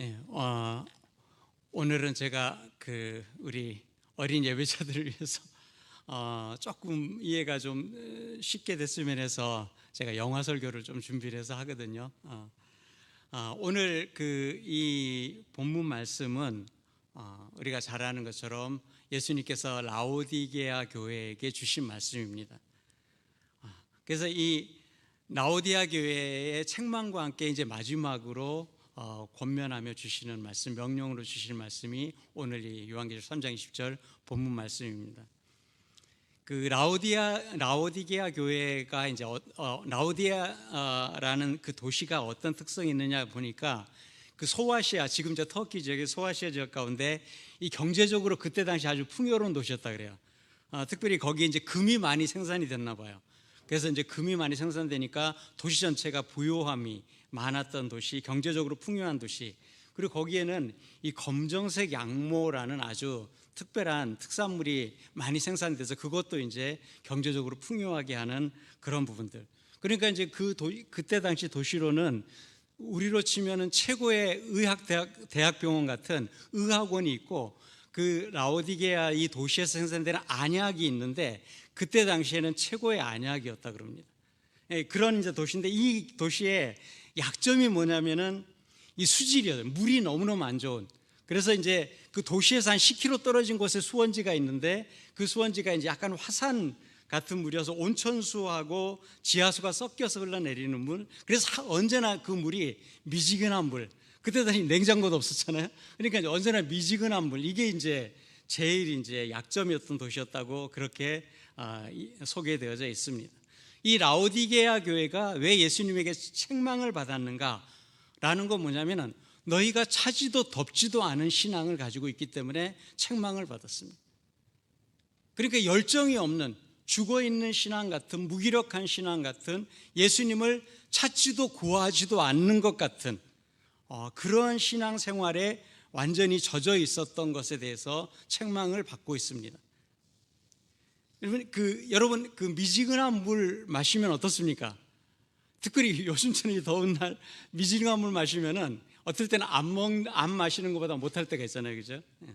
예, 어, 오늘은 제가 그 우리 어린 예배자들을 위해서 어, 조금 이해가 좀 에, 쉽게 됐으면 해서 제가 영화 설교를 좀 준비를 해서 하거든요. 어, 어, 오늘 그 이 본문 말씀은 어, 우리가 잘 아는 것처럼 예수님께서 라오디게아 교회에게 주신 말씀입니다. 어, 그래서 이 라오디아 교회의 책망과 함께 이제 마지막으로 어, 권면하며 주시는 말씀, 명령으로 주시는 말씀이 오늘 이 요한계시록 3장 20절 본문 말씀입니다. 그 라오디아 라오디게아 교회가 이제 어, 어, 라오디아라는 그 도시가 어떤 특성이 있느냐 보니까 그 소아시아 지금 저 터키 지역의 소아시아 지역 가운데 이 경제적으로 그때 당시 아주 풍요로운 도시였다 그래요. 어, 특별히 거기에 이제 금이 많이 생산이 됐나 봐요. 그래서 이제 금이 많이 생산되니까 도시 전체가 부요함이 많았던 도시, 경제적으로 풍요한 도시. 그리고 거기에는 이 검정색 양모라는 아주 특별한 특산물이 많이 생산돼서 그것도 이제 경제적으로 풍요하게 하는 그런 부분들. 그러니까 이제 그 도, 그때 당시 도시로는 우리로 치면은 최고의 의학 대학 대학병원 같은 의학원이 있고 그 라오디게아 이 도시에서 생산되는 안약이 있는데 그때 당시에는 최고의 안약이었다 그럽니다. 예, 그런 이제 도시인데 이 도시의 약점이 뭐냐면은 이 수질이요. 물이 너무너무 안 좋은. 그래서 이제 그 도시에서 한 10km 떨어진 곳에 수원지가 있는데 그 수원지가 이제 약간 화산 같은 물이어서 온천수하고 지하수가 섞여서 흘러내리는 물. 그래서 하- 언제나 그 물이 미지근한 물. 그때 당시 냉장고도 없었잖아요. 그러니까 언제나 미지근한 물. 이게 이제 제일 이제 약점이었던 도시였다고 그렇게 아, 이- 소개되어져 있습니다. 이 라오디게아 교회가 왜 예수님에게 책망을 받았는가라는 건 뭐냐면은 너희가 차지도 덥지도 않은 신앙을 가지고 있기 때문에 책망을 받았습니다. 그러니까 열정이 없는 죽어 있는 신앙 같은 무기력한 신앙 같은 예수님을 찾지도 구하지도 않는 것 같은 어, 그런 신앙 생활에 완전히 젖어 있었던 것에 대해서 책망을 받고 있습니다. 여러분 그 여러분 그 미지근한 물 마시면 어떻습니까? 특별히 요즘처럼 이 더운 날 미지근한 물 마시면은 어떨 때는 안 먹, 안 마시는 것보다 못할 때가 있잖아요, 그죠? 예.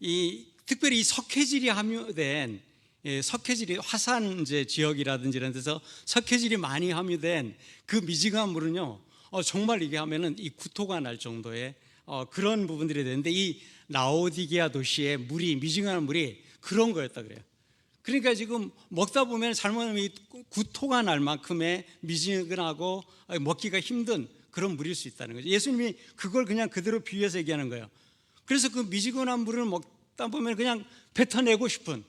이 특별히 이 석회질이 함유된 예, 석회질이 화산 이제 지역이라든지 이런 데서 석회질이 많이 함유된 그 미지근한 물은요, 어, 정말 이게 하면은 이 구토가 날 정도의 어, 그런 부분들이 되는데 이 라오디게아 도시의 물이 미지근한 물이 그런 거였다 그래요. 그러니까 지금 먹다 보면 잘못하면 이 구토가 날 만큼의 미지근하고 먹기가 힘든 그런 물일 수 있다는 거죠. 예수님이 그걸 그냥 그대로 비유해서 얘기하는 거예요. 그래서 그 미지근한 물을 먹다 보면 그냥 뱉어내고 싶은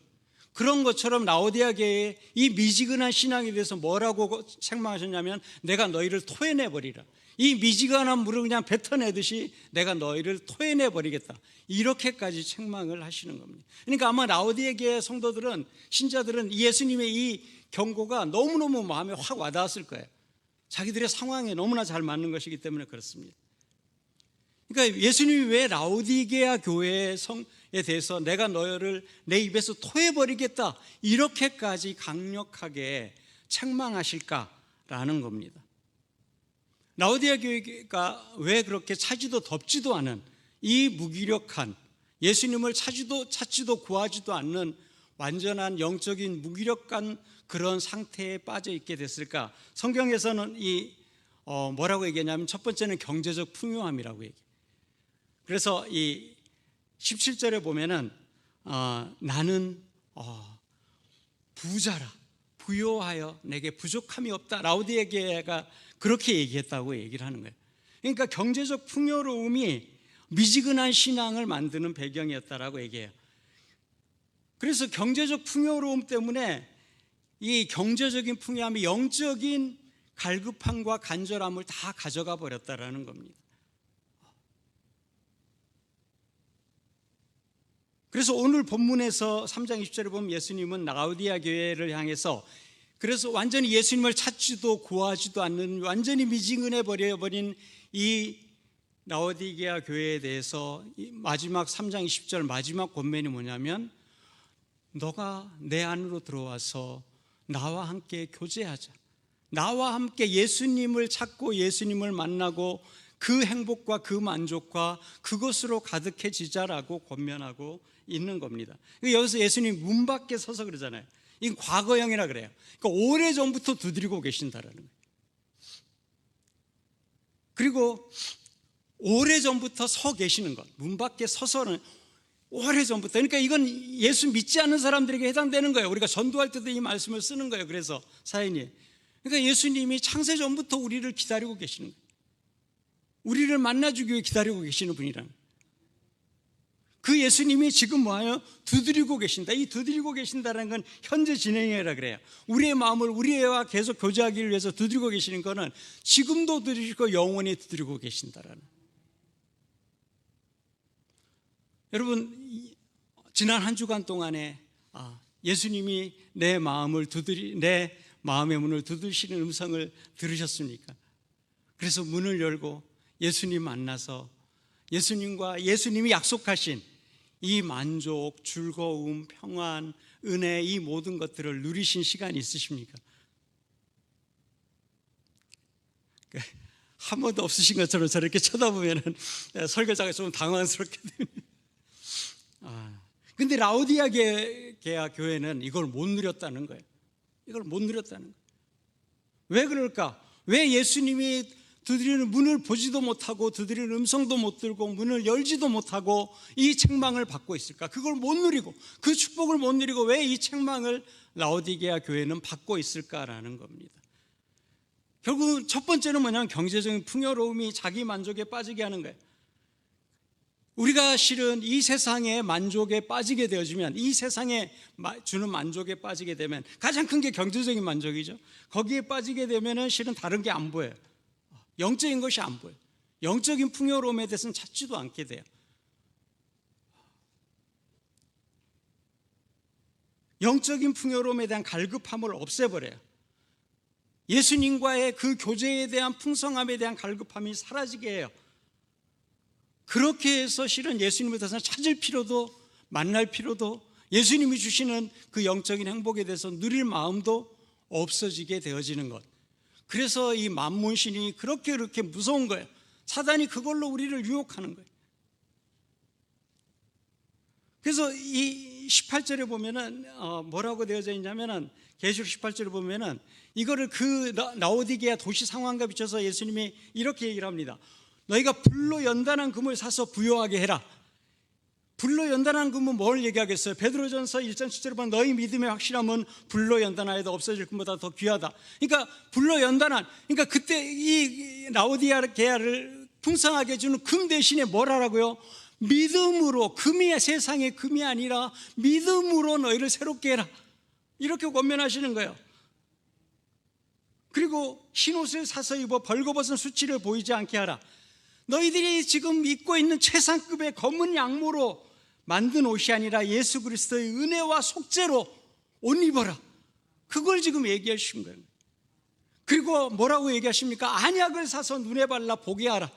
그런 것처럼 라오디아계의 이 미지근한 신앙에 대해서 뭐라고 책망하셨냐면 내가 너희를 토해내 버리라. 이 미지근한 물을 그냥 뱉어내듯이 내가 너희를 토해내 버리겠다. 이렇게까지 책망을 하시는 겁니다. 그러니까 아마 라오디아계의 성도들은 신자들은 예수님의 이 경고가 너무너무 마음에 확 와닿았을 거예요. 자기들의 상황에 너무나 잘 맞는 것이기 때문에 그렇습니다. 그러니까 예수님이 왜 라오디게아 교회의 성에 대해서 내가 너희를 내 입에서 토해버리겠다 이렇게까지 강력하게 책망하실까라는 겁니다. 라오디아 교회가 왜 그렇게 차지도 덥지도 않은 이 무기력한 예수님을 찾지도 찾지도 구하지도 않는 완전한 영적인 무기력한 그런 상태에 빠져 있게 됐을까? 성경에서는 이 어, 뭐라고 얘기하냐면 첫 번째는 경제적 풍요함이라고 얘기. 그래서 이 17절에 보면은 어, 나는 어, 부자라 부요하여 내게 부족함이 없다. 라우디에게가 그렇게 얘기했다고 얘기를 하는 거예요. 그러니까 경제적 풍요로움이 미지근한 신앙을 만드는 배경이었다라고 얘기해요. 그래서 경제적 풍요로움 때문에 이 경제적인 풍요함이 영적인 갈급함과 간절함을 다 가져가 버렸다라는 겁니다. 그래서 오늘 본문에서 3장 20절에 보면 예수님은 라우디아 교회를 향해서 그래서 완전히 예수님을 찾지도 구하지도 않는 완전히 미지근해 버려버린 이 라오디게아 교회에 대해서 마지막 3장 20절 마지막 권면이 뭐냐면 너가 내 안으로 들어와서 나와 함께 교제하자. 나와 함께 예수님을 찾고 예수님을 만나고 그 행복과 그 만족과 그것으로 가득해지자라고 권면하고 있는 겁니다. 여기서 예수님 문 밖에 서서 그러잖아요. 이건 과거형이라 그래요. 그러니까 오래 전부터 두드리고 계신다라는 거예요. 그리고 오래 전부터 서 계시는 것, 문 밖에 서서는 오래 전부터. 그러니까 이건 예수 믿지 않는 사람들에게 해당되는 거예요. 우리가 전도할 때도 이 말씀을 쓰는 거예요. 그래서 사인이. 그러니까 예수님이 창세 전부터 우리를 기다리고 계시는 거예요. 우리를 만나주기 위해 기다리고 계시는 분이라는. 그 예수님이 지금 뭐하요? 두드리고 계신다. 이 두드리고 계신다는 건 현재 진행이라 그래요. 우리의 마음을 우리와 계속 교제하기를 위해서 두드리고 계시는 거는 지금도 두드리고 영원히 두드리고 계신다라는. 여러분 이- 지난 한 주간 동안에 아, 예수님이 내 마음을 두드리 내 마음의 문을 두드리시는 음성을 들으셨습니까? 그래서 문을 열고 예수님 만나서 예수님과 예수님이 약속하신 이 만족, 즐거움, 평안, 은혜 이 모든 것들을 누리신 시간이 있으십니까? 그, 한 번도 없으신 것처럼 저렇게 쳐다보면은 설교자가 좀 당황스럽게 됩니다. 아, 근데 라우디아 게- 게아 교회는 이걸 못 누렸다는 거예요. 이걸 못 누렸다는 거예요. 왜 그럴까? 왜 예수님이 두드리는 문을 보지도 못하고 두드리는 음성도 못 들고 문을 열지도 못하고 이 책망을 받고 있을까? 그걸 못 누리고 그 축복을 못 누리고 왜 이 책망을 라오디게아 교회는 받고 있을까라는 겁니다. 결국 첫 번째는 뭐냐면 경제적인 풍요로움이 자기 만족에 빠지게 하는 거예요. 우리가 실은 이 세상의 만족에 빠지게 되어지면 이 세상에 마- 주는 만족에 빠지게 되면 가장 큰 게 경제적인 만족이죠. 거기에 빠지게 되면은 실은 다른 게 안 보여요. 영적인 것이 안 보여요. 영적인 풍요로움에 대해서는 찾지도 않게 돼요. 영적인 풍요로움에 대한 갈급함을 없애버려요. 예수님과의 그 교제에 대한 풍성함에 대한 갈급함이 사라지게 해요. 그렇게 해서 실은 예수님에 대해서 찾을 필요도 만날 필요도 예수님이 주시는 그 영적인 행복에 대해서 누릴 마음도 없어지게 되어지는 것. 그래서 이 만문신이 그렇게 그렇게 무서운 거예요. 사단이 그걸로 우리를 유혹하는 거예요. 그래서 이 18절에 보면은 어, 뭐라고 되어져 있냐면은 계시록 18절에 보면은 이거를 그 라- 라오디게아 도시 상황과 비춰서 예수님이 이렇게 얘기를 합니다. 너희가 불로 연단한 금을 사서 부요하게 해라. 불로 연단한 금은 뭘 얘기하겠어요? 베드로전서 1장 7절에 보면 너희 믿음의 확실함은 불로 연단하여도 없어질 금보다 더 귀하다. 그러니까 불로 연단한 그러니까 그때 이 라오디아게아를 풍성하게 해주는 금 대신에 뭘 하라고요? 믿음으로 금이 세상의 금이 아니라 믿음으로 너희를 새롭게 해라. 이렇게 권면하시는 거예요. 그리고 흰옷을 사서 입어 벌거벗은 수치를 보이지 않게 하라. 너희들이 지금 입고 있는 최상급의 검은 양모로 만든 옷이 아니라 예수 그리스도의 은혜와 속죄로 옷 입어라. 그걸 지금 얘기하신 거예요. 그리고 뭐라고 얘기하십니까? 안약을 사서 눈에 발라 보게 하라.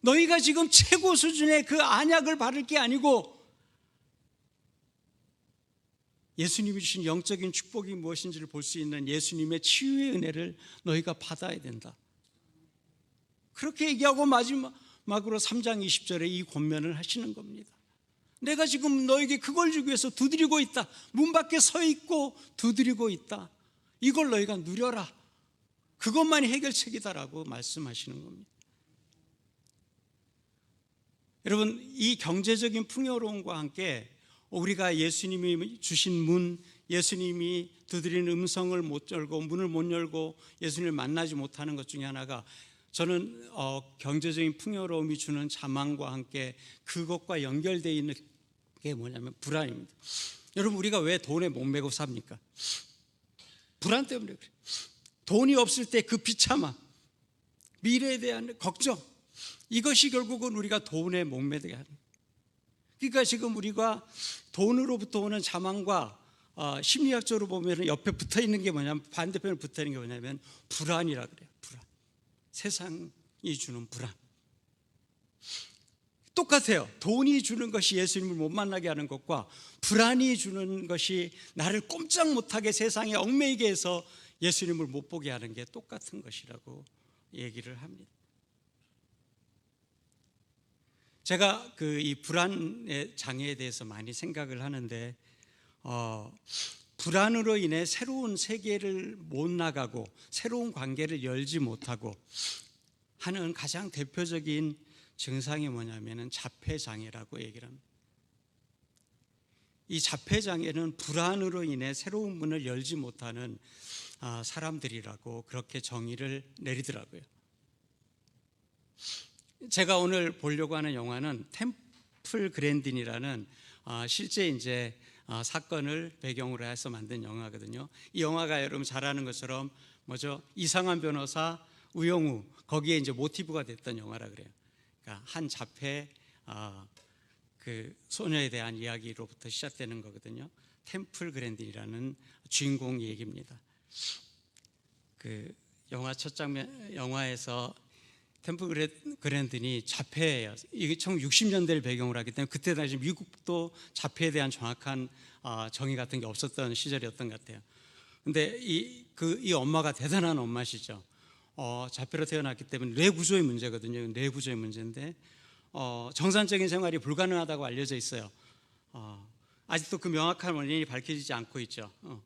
너희가 지금 최고 수준의 그 안약을 바를 게 아니고 예수님이 주신 영적인 축복이 무엇인지를 볼 수 있는 예수님의 치유의 은혜를 너희가 받아야 된다. 그렇게 얘기하고 마지막으로 3장 20절에 이 권면을 하시는 겁니다. 내가 지금 너에게 그걸 주기 위해서 두드리고 있다. 문 밖에 서 있고 두드리고 있다. 이걸 너희가 누려라. 그것만이 해결책이다라고 말씀하시는 겁니다. 여러분, 이 경제적인 풍요로움과 함께 우리가 예수님이 주신 문, 예수님이 두드리는 음성을 못 열고 문을 못 열고 예수님을 만나지 못하는 것 중에 하나가 저는 어, 경제적인 풍요로움이 주는 자망과 함께 그것과 연결되어 있는 게 뭐냐면 불안입니다. 여러분 우리가 왜 돈에 목매고 삽니까? 불안 때문에 그래요. 돈이 없을 때 그 비참함, 미래에 대한 걱정, 이것이 결국은 우리가 돈에 목매게 하는. 그러니까 지금 우리가 돈으로부터 오는 자망과 어, 심리학적으로 보면 옆에 붙어 있는 게 뭐냐면 반대편에 붙어 있는 게 뭐냐면 불안이라 그래요. 불안. 세상이 주는 불안. 똑같아요. 돈이 주는 것이 예수님을 못 만나게 하는 것과 불안이 주는 것이 나를 꼼짝 못하게 세상에 얽매이게 해서 예수님을 못 보게 하는 게 똑같은 것이라고 얘기를 합니다. 제가 그 이 불안의 장애에 대해서 많이 생각을 하는데 어, 불안으로 인해 새로운 세계를 못 나가고 새로운 관계를 열지 못하고 하는 가장 대표적인 증상이 뭐냐면은 자폐 장애라고 얘기를 합니다. 이 자폐 장애는 불안으로 인해 새로운 문을 열지 못하는 아, 사람들이라고 그렇게 정의를 내리더라고요. 제가 오늘 보려고 하는 영화는 템플 그랜딘이라는 아, 실제 이제 아, 사건을 배경으로 해서 만든 영화거든요. 이 영화가 여러분 잘 아는 것처럼 뭐죠? 이상한 변호사 우영우 거기에 이제 모티브가 됐던 영화라 그래요. 그러니까 한 자폐 아, 그 소녀에 대한 이야기로부터 시작되는 거거든요. 템플 그랜딘이라는 주인공 얘기입니다. 그 영화 첫 장면 영화에서 템플 그랜- 그랜든이 자폐예요. 이게 1960년대를 배경으로 하기 때문에 그때 당시 미국도 자폐에 대한 정확한 아, 정의 같은 게 없었던 시절이었던 것 같아요. 근데 이 그 이 엄마가 대단한 엄마시죠. 어, 자폐로 태어났기 때문에 뇌 구조의 문제거든요. 뇌 구조의 문제인데 어, 정상적인 생활이 불가능하다고 알려져 있어요. 어, 아직도 그 명확한 원인이 밝혀지지 않고 있죠. 어.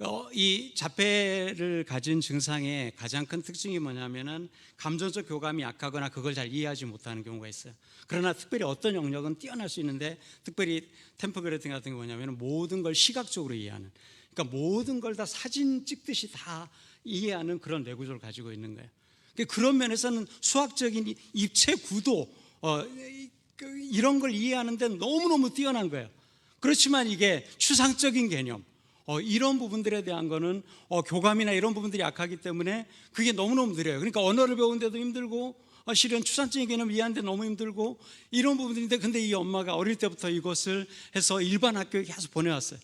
어, 이 자폐를 가진 증상의 가장 큰 특징이 뭐냐면은 감정적 교감이 약하거나 그걸 잘 이해하지 못하는 경우가 있어요. 그러나 특별히 어떤 영역은 뛰어날 수 있는데 특별히 템퍼그레이팅 같은 게 뭐냐면은 모든 걸 시각적으로 이해하는 그러니까 모든 걸 다 사진 찍듯이 다 이해하는 그런 뇌구조를 가지고 있는 거예요. 그러니까 그런 면에서는 수학적인 이- 입체 구도 어, 이- 그 이런 걸 이해하는데 너무너무 뛰어난 거예요. 그렇지만 이게 추상적인 개념 어, 이런 부분들에 대한 거는 어, 교감이나 이런 부분들이 약하기 때문에 그게 너무너무 느려요. 그러니까 언어를 배우는데도 힘들고 어, 실은 추상적인 개념 이해하는데 너무 힘들고 이런 부분들인데 근데 이 엄마가 어릴 때부터 이것을 해서 일반 학교에 계속 보내왔어요.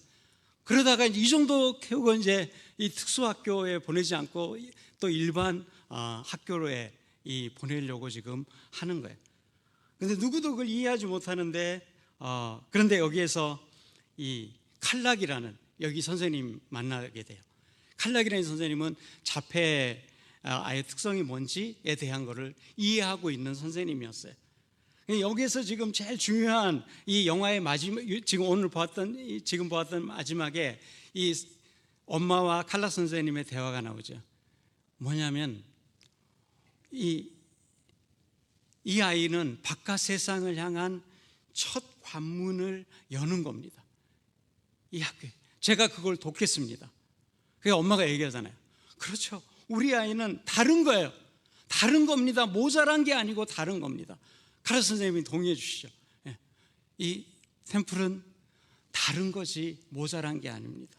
그러다가 이제 이 정도 키우고 이제 이 특수학교에 보내지 않고 또 일반 아, 학교로에 이 보내려고 지금 하는 거예요. 근데 누구도 그걸 이해하지 못하는데 어, 그런데 여기에서 이 칼락이라는 여기 선생님 만나게 돼요. 칼락이라는 선생님은 자폐 아, 아의 특성이 뭔지에 대한 것을 이해하고 있는 선생님이었어요. 여기에서 지금 제일 중요한 이 영화의 마지막 지금 오늘 보았던 이 지금 보았던 마지막에 이 엄마와 칼락 선생님의 대화가 나오죠. 뭐냐면 이, 이 아이는 바깥 세상을 향한 첫 관문을 여는 겁니다. 이 학교에. 제가 그걸 돕겠습니다. 그게 엄마가 얘기하잖아요. 그렇죠. 우리 아이는 다른 거예요. 다른 겁니다. 모자란 게 아니고 다른 겁니다. 카라 선생님이 동의해 주시죠. 예. 이 템플은 다른 것이 모자란 게 아닙니다.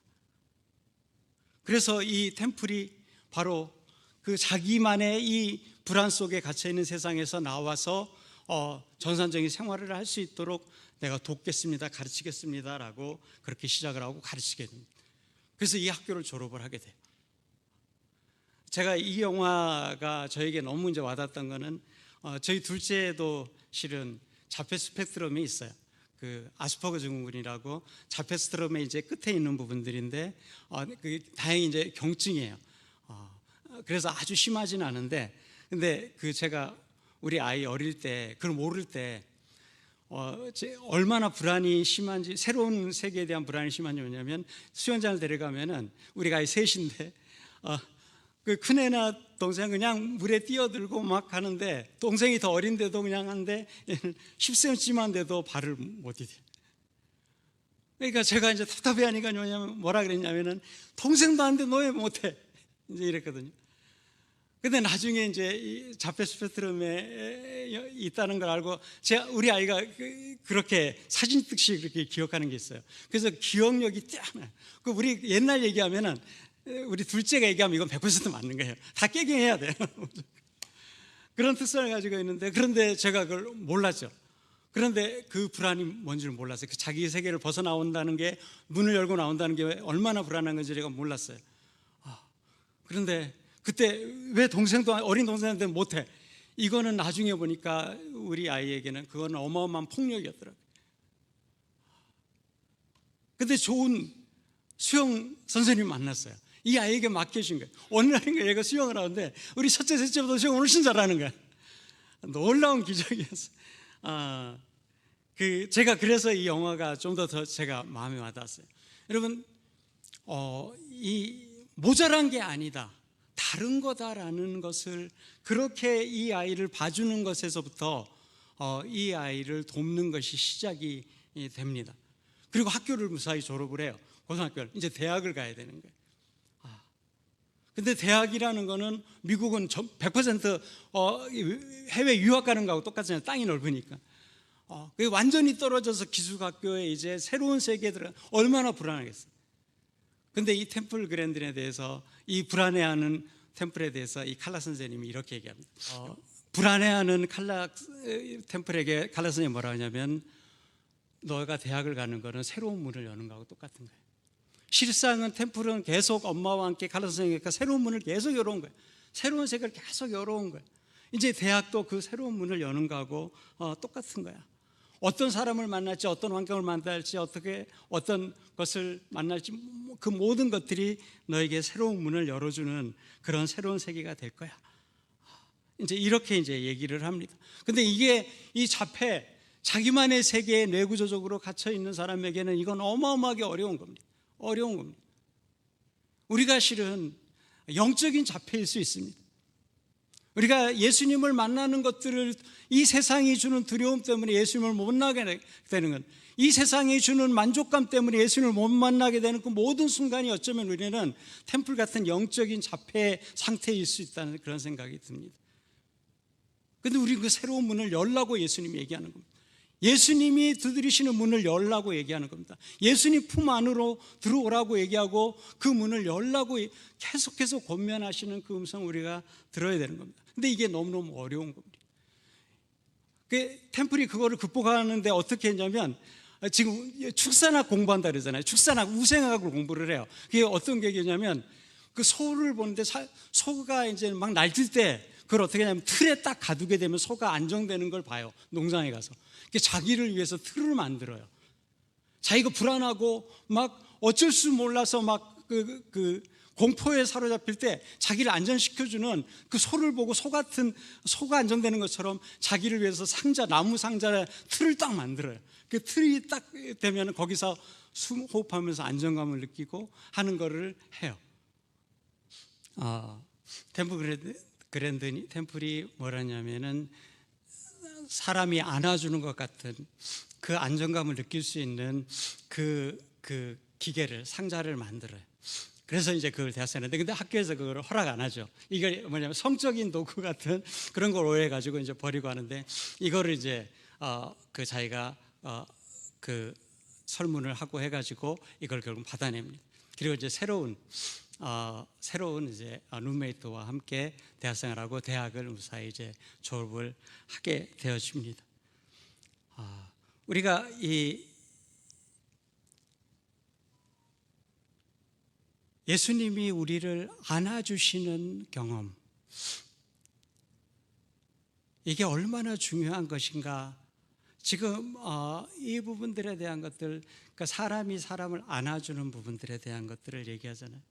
그래서 이 템플이 바로 그 자기만의 이 불안 속에 갇혀 있는 세상에서 나와서 어, 전산적인 생활을 할 수 있도록 내가 돕겠습니다, 가르치겠습니다라고 그렇게 시작을 하고 가르치게 됩니다. 그래서 이 학교를 졸업을 하게 돼요. 제가 이 영화가 저에게 너무 이제 와닿았던 거는 어, 저희 둘째도 실은 자폐 스펙트럼이 있어요. 그 아스퍼거 증후군이라고 자폐 스트럼의 이제 끝에 있는 부분들인데 어, 그 다행히 이제 경증이에요. 어, 그래서 아주 심하진 않은데 근데 그 제가 우리 아이 어릴 때 그걸 모를 때 어, 제 얼마나 불안이 심한지 새로운 세계에 대한 불안이 심한지 뭐냐면 수영장을 데려가면은 우리가 아이 셋인데 어, 그 큰애나 동생 그냥 물에 뛰어들고 막 가는데 동생이 더 어린데도 그냥 한데 10cm만 돼도 발을 못 디뎌. 그러니까 제가 이제 답답해하니까 뭐냐면 뭐라 그랬냐면은 동생도 안 돼 너 왜 못해 이제 이랬거든요. 근데 나중에 이제 이 자폐 스펙트럼에 있다는 걸 알고 제가 우리 아이가 그- 그렇게 사진 찍듯이 그렇게 기억하는 게 있어요. 그래서 기억력이 뛰어나요. 그 우리 옛날 얘기하면은 우리 둘째가 얘기하면 이건 100% 맞는 거예요. 다 깨갱해야 돼요. 그런 특성을 가지고 있는데 그런데 제가 그걸 몰랐죠. 그런데 그 불안이 뭔지를 몰랐어요. 그 자기 세계를 벗어나온다는 게 문을 열고 나온다는 게 얼마나 불안한 건지 제가 몰랐어요. 아, 그런데 그때 왜 동생도 어린 동생한테 못해? 이거는 나중에 보니까 우리 아이에게는 그거는 어마어마한 폭력이었더라고요. 근데 좋은 수영 선생님 만났어요. 이 아이에게 맡겨준 거예요. 날인가 얘가 수영을 하는데 우리 첫째, 셋째보다 수영 훨씬 잘하는 거야. 놀라운 기적이었어. 아, 그 제가 그래서 이 영화가 좀 더 더 제가 마음에 와닿았어요. 여러분, 어, 이 모자란 게 아니다. 다른 거다라는 것을 그렇게 이 아이를 봐주는 것에서부터 어, 이 아이를 돕는 것이 시작이 됩니다. 그리고 학교를 무사히 졸업을 해요. 고등학교를 이제 대학을 가야 되는 거예요. 아, 근데 대학이라는 거는 미국은 100% 어, 해외 유학 가는 거하고 똑같잖아요. 땅이 넓으니까. 어, 그게 완전히 떨어져서 기숙학교에 이제 새로운 세계에 들어 얼마나 불안하겠어요. 근데 이 템플 그랜드에 대해서 이 불안해하는 템플에 대해서 이 칼라 선생님이 이렇게 얘기합니다. 어, 불안해하는 칼라 템플에게 칼라 선생님이 뭐라 하냐면 너가 대학을 가는 거는 새로운 문을 여는 거하고 똑같은 거예요. 실상은 템플은 계속 엄마와 함께 칼라 선생님과 새로운 문을 계속 열어온 거예요. 새로운 세계를 계속 열어온 거예요. 이제 대학도 그 새로운 문을 여는 거하고 어, 똑같은 거야. 어떤 사람을 만날지, 어떤 환경을 만날지, 어떻게 어떤 것을 만날지 그 모든 것들이 너에게 새로운 문을 열어주는 그런 새로운 세계가 될 거야. 이제 이렇게 이제 얘기를 합니다. 근데 이게 이 자폐 자기만의 세계에 뇌구조적으로 갇혀 있는 사람에게는 이건 어마어마하게 어려운 겁니다. 어려운 겁니다. 우리가 실은 영적인 자폐일 수 있습니다. 우리가 예수님을 만나는 것들을 이 세상이 주는 두려움 때문에 예수님을 못 만나게 되는 건, 이 세상이 주는 만족감 때문에 예수님을 못 만나게 되는 그 모든 순간이 어쩌면 우리는 템플 같은 영적인 자폐 상태일 수 있다는 그런 생각이 듭니다. 근데 우리 그 새로운 문을 열라고 예수님이 얘기하는 겁니다. 예수님이 두드리시는 문을 열라고 얘기하는 겁니다. 예수님 품 안으로 들어오라고 얘기하고 그 문을 열라고 계속해서 권면하시는 그 음성 우리가 들어야 되는 겁니다. 근데 이게 너무너무 어려운 겁니다. 그 템플이 그거를 극복하는데 어떻게 했냐면 지금 축산학 공부한다 그러잖아요. 축산학 우생학을 공부를 해요. 그게 어떤 계기냐면 그 소를 보는데 소가 이제 막 날뛸 때 그걸 어떻게 하냐면 틀에 딱 가두게 되면 소가 안정되는 걸 봐요. 농장에 가서. 자기를 위해서 틀을 만들어요. 자기가 불안하고 막 어쩔 수 몰라서 막 그, 그 공포에 사로잡힐 때 자기를 안전시켜주는 그 소를 보고 소 같은 소가 안정되는 것처럼 자기를 위해서 상자, 나무 상자에 틀을 딱 만들어요. 그 틀이 딱 되면 거기서 숨 호흡하면서 안정감을 느끼고 하는 거를 해요. 아, 템플 그랜드, 그랜드니 템플이 뭐라냐면은 사람이 안아주는 것 같은 그 안정감을 느낄 수 있는 그, 그 기계를, 상자를 만들어요. 그래서 이제 그걸 대학생한테 근데 학교에서 그걸 허락 안 하죠. 이걸 뭐냐면 성적인 도구 같은 그런 걸 오해 가지고 이제 버리고 하는데 이거를 이제 어, 그 자기가 어, 그 설문을 하고 해가지고 이걸 결국 받아냅니다. 그리고 이제 새로운 어, 새로운 이제 룸메이트와 함께 대학생활하고 대학을 무사히 이제 졸업을 하게 되어집니다. 아, 우리가 이 예수님이 우리를 안아주시는 경험, 이게 얼마나 중요한 것인가. 지금 어, 이 부분들에 대한 것들, 그러니까 사람이 사람을 안아주는 부분들에 대한 것들을 얘기하잖아요.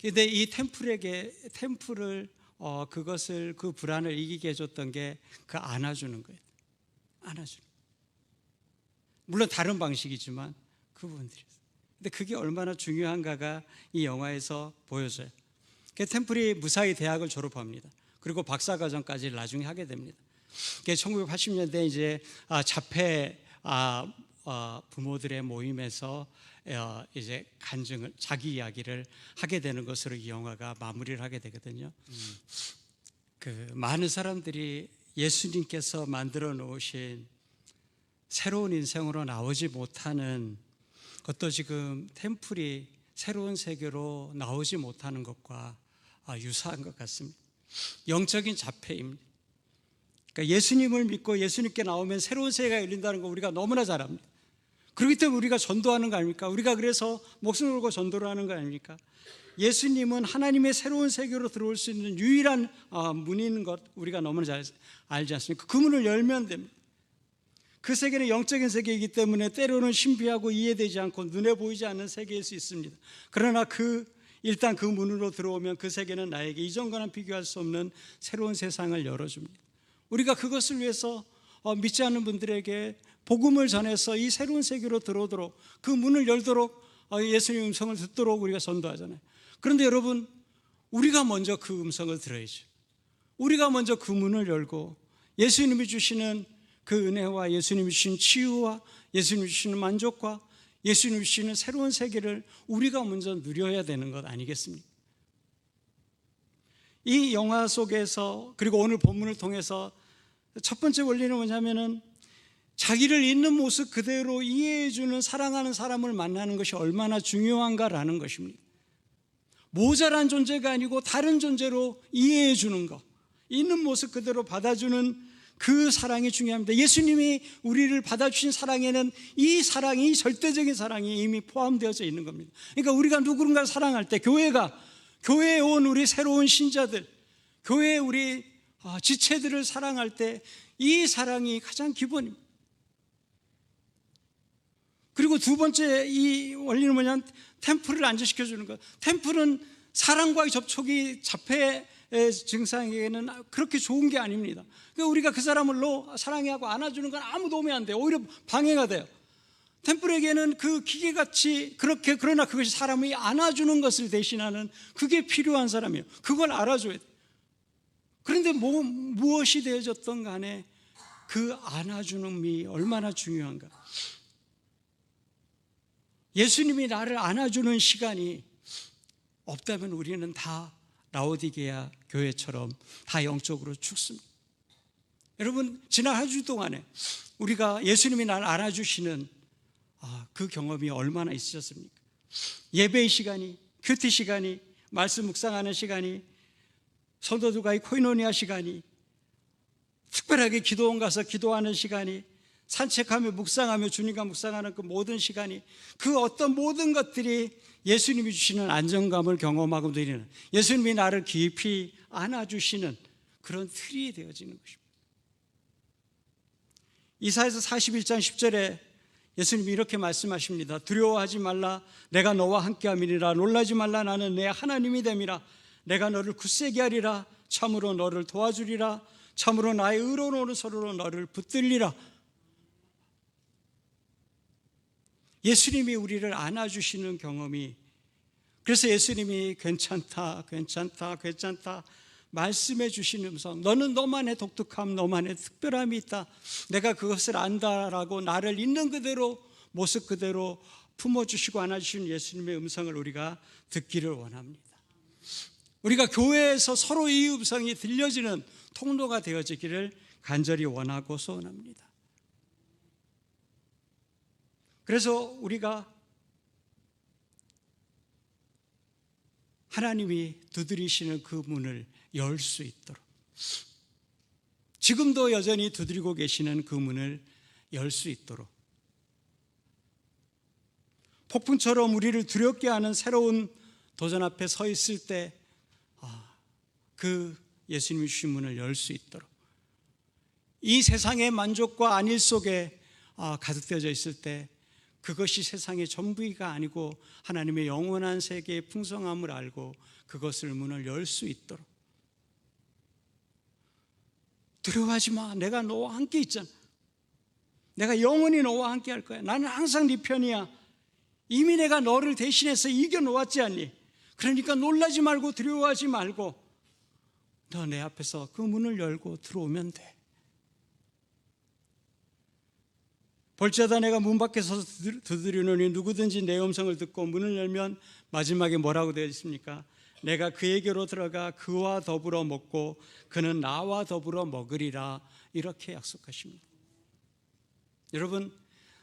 근데 이 템플에게 템플을 어, 그것을 그 불안을 이기게 해줬던 게 그 안아주는 거예요. 안아주는. 물론 다른 방식이지만 그 부분들이었어요. 근데 그게 얼마나 중요한가가 이 영화에서 보여져요. 그 템플이 무사히 대학을 졸업합니다. 그리고 박사과정까지 나중에 하게 됩니다. 1980년대 이제 아, 자폐 아, 어, 부모들의 모임에서 어, 이제 간증을 자기 이야기를 하게 되는 것으로 이 영화가 마무리를 하게 되거든요. 음. 그 많은 사람들이 예수님께서 만들어 놓으신 새로운 인생으로 나오지 못하는 그것도 지금 템플이 새로운 세계로 나오지 못하는 것과 아, 유사한 것 같습니다. 영적인 자폐입니다. 그러니까 예수님을 믿고 예수님께 나오면 새로운 세계가 열린다는 거 우리가 너무나 잘 압니다. 그렇기 때문에 우리가 전도하는 거 아닙니까? 우리가 그래서 목숨을 걸고 전도를 하는 거 아닙니까? 예수님은 하나님의 새로운 세계로 들어올 수 있는 유일한 아, 문인 것 우리가 너무나 잘 알지 않습니까? 그 문을 열면 됩니다. 그 세계는 영적인 세계이기 때문에 때로는 신비하고 이해되지 않고 눈에 보이지 않는 세계일 수 있습니다. 그러나 그 일단 그 문으로 들어오면 그 세계는 나에게 이전과는 비교할 수 없는 새로운 세상을 열어줍니다. 우리가 그것을 위해서 어, 믿지 않는 분들에게 복음을 전해서 이 새로운 세계로 들어오도록 그 문을 열도록 어, 예수님 음성을 듣도록 우리가 선도하잖아요. 그런데 여러분 우리가 먼저 그 음성을 들어야죠. 우리가 먼저 그 문을 열고 예수님이 주시는 그 은혜와 예수님이 주신 치유와 예수님이 주시는 만족과 예수님이 주시는 새로운 세계를 우리가 먼저 누려야 되는 것 아니겠습니까? 이 영화 속에서 그리고 오늘 본문을 통해서 첫 번째 원리는 뭐냐면은 자기를 있는 모습 그대로 이해해주는 사랑하는 사람을 만나는 것이 얼마나 중요한가라는 것입니다. 모자란 존재가 아니고 다른 존재로 이해해주는 것, 있는 모습 그대로 받아주는 그 사랑이 중요합니다. 예수님이 우리를 받아주신 사랑에는 이 사랑이 절대적인 사랑이 이미 포함되어져 있는 겁니다. 그러니까 우리가 누군가를 사랑할 때 교회가 교회에 온 우리 새로운 신자들, 교회 우리 아, 지체들을 사랑할 때 이 사랑이 가장 기본입니다. 그리고 두 번째 이 원리는 뭐냐면 템플을 안전시켜 주는 것. 템플은 사랑과의 접촉이 자폐 증상에게는 그렇게 좋은 게 아닙니다. 그러니까 우리가 그 사람을 사랑하고 안아주는 건 아무 도움이 안 돼요. 오히려 방해가 돼요. 템플에게는 그 기계같이 그렇게 그러나 그것이 사람이 안아주는 것을 대신하는 그게 필요한 사람이에요. 그걸 알아줘야 돼. 그런데 뭐, 무엇이 되어졌던 간에 그 안아주는 미 얼마나 중요한가. 예수님이 나를 안아주는 시간이 없다면 우리는 다 라오디게아 교회처럼 다 영적으로 죽습니다. 여러분 지난 한 주 동안에 우리가 예수님이 나를 안아주시는 아, 그 경험이 얼마나 있으셨습니까? 예배의 시간이, 큐티 시간이, 말씀 묵상하는 시간이, 성도들과의 코이노니아 시간이, 특별하게 기도원 가서 기도하는 시간이, 산책하며 묵상하며 주님과 묵상하는 그 모든 시간이 그 어떤 모든 것들이 예수님이 주시는 안정감을 경험하고 드리는 예수님이 나를 깊이 안아주시는 그런 틀이 되어지는 것입니다. 이사에서 41장 10절에 예수님이 이렇게 말씀하십니다. 두려워하지 말라. 내가 너와 함께함이니라. 놀라지 말라. 나는 내 하나님이 됨이라. 내가 너를 굳세게 하리라. 참으로 너를 도와주리라. 참으로 나의 의로운 오른손으로 너를 붙들리라. 예수님이 우리를 안아주시는 경험이 그래서 예수님이 괜찮다, 괜찮다, 괜찮다 말씀해 주신 음성 너는 너만의 독특함, 너만의 특별함이 있다 내가 그것을 안다라고 나를 있는 그대로 모습 그대로 품어주시고 안아주시는 예수님의 음성을 우리가 듣기를 원합니다 우리가 교회에서 서로 이 음성이 들려지는 통로가 되어지기를 간절히 원하고 소원합니다. 그래서 우리가 하나님이 두드리시는 그 문을 열 수 있도록 지금도 여전히 두드리고 계시는 그 문을 열 수 있도록 폭풍처럼 우리를 두렵게 하는 새로운 도전 앞에 서 있을 때 그 예수님이 주신 문을 열 수 있도록 이 세상의 만족과 안일 속에 아, 가득되어져 있을 때 그것이 세상의 전부가 아니고 하나님의 영원한 세계의 풍성함을 알고 그것을 문을 열 수 있도록 두려워하지 마. 내가 너와 함께 있잖아. 내가 영원히 너와 함께 할 거야. 나는 항상 네 편이야. 이미 내가 너를 대신해서 이겨 놓았지 않니? 그러니까 놀라지 말고 두려워하지 말고 너 내 앞에서 그 문을 열고 들어오면 돼. 볼지어다 내가 문 밖에서 두드리노니 누구든지 내 음성을 듣고 문을 열면 마지막에 뭐라고 되어 있습니까? 내가 그에게로 들어가 그와 더불어 먹고 그는 나와 더불어 먹으리라 이렇게 약속하십니다. 여러분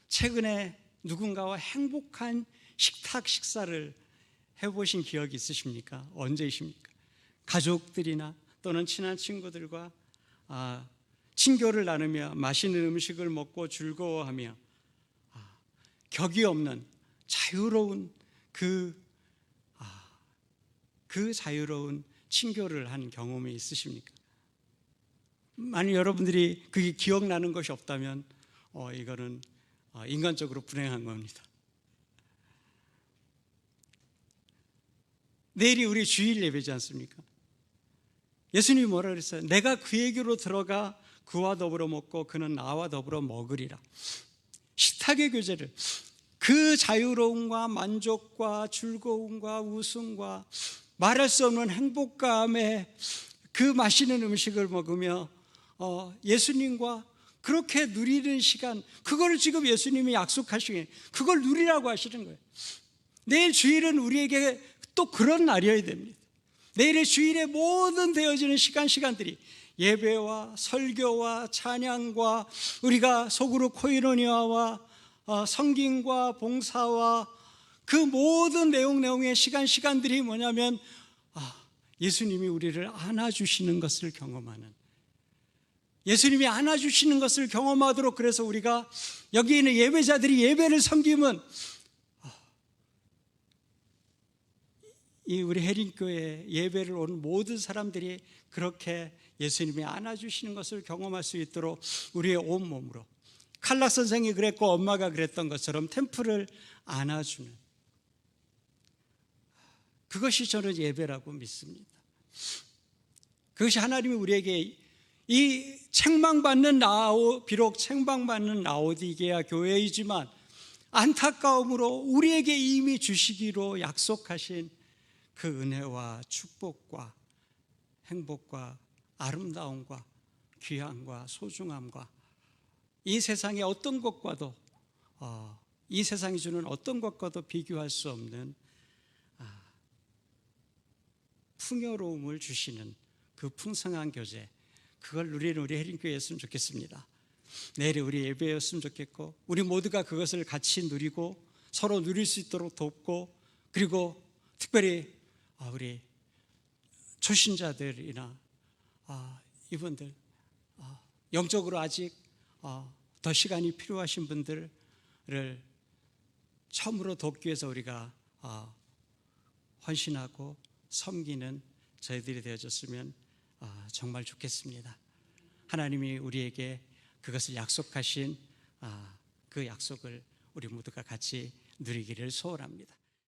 최근에 누군가와 행복한 식탁 식사를 해보신 기억이 있으십니까? 언제이십니까? 가족들이나 또는 친한 친구들과 아, 친교를 나누며 맛있는 음식을 먹고 즐거워하며 아, 격이 없는 자유로운 그, 아, 그 자유로운 친교를 한 경험이 있으십니까? 만약 여러분들이 그게 기억나는 것이 없다면 어, 이거는 어, 인간적으로 불행한 겁니다. 내일이 우리 주일 예배지 않습니까? 예수님이 뭐라 그랬어요? 내가 그에게로 들어가 그와 더불어 먹고 그는 나와 더불어 먹으리라. 식탁의 교제를 그 자유로움과 만족과 즐거움과 웃음과 말할 수 없는 행복감에 그 맛있는 음식을 먹으며 어, 예수님과 그렇게 누리는 시간 그걸 지금 예수님이 약속하시게 그걸 누리라고 하시는 거예요. 내일 주일은 우리에게 또 그런 날이어야 됩니다. 내일의 주일에 모든 되어지는 시간 시간들이 예배와 설교와 찬양과 우리가 속으로 코이노니아와 어, 성김과 봉사와 그 모든 내용 내용의 시간 시간들이 뭐냐면 아, 예수님이 우리를 안아주시는 것을 경험하는. 예수님이 안아주시는 것을 경험하도록 그래서 우리가 여기 있는 예배자들이 예배를 섬기면 이 우리 해린교회 예배를 온 모든 사람들이 그렇게 예수님이 안아주시는 것을 경험할 수 있도록 우리의 온 몸으로 칼락 선생이 그랬고 엄마가 그랬던 것처럼 템플을 안아주는 그것이 저는 예배라고 믿습니다. 그것이 하나님이 우리에게 이 책망받는 나오 비록 책망받는 라오디게아 교회이지만 안타까움으로 우리에게 이미 주시기로 약속하신 그 은혜와 축복과 행복과 아름다움과 귀함과 소중함과 이 세상의 어떤 것과도 어, 이 세상이 주는 어떤 것과도 비교할 수 없는 아, 풍요로움을 주시는 그 풍성한 교제 그걸 누리는 우리 해림교회였으면 좋겠습니다. 내일 우리 예배였으면 좋겠고 우리 모두가 그것을 같이 누리고 서로 누릴 수 있도록 돕고 그리고 특별히 아, 우리 초신자들이나 아, 이분들 아, 영적으로 아직 어, 더 시간이 필요하신 분들을 처음으로 돕기 위해서 우리가 어, 헌신하고 섬기는 저희들이 되어졌으면 어, 정말 좋겠습니다. 하나님이 우리에게 그것을 약속하신 아, 그 약속을 우리 모두가 같이 누리기를 소원합니다.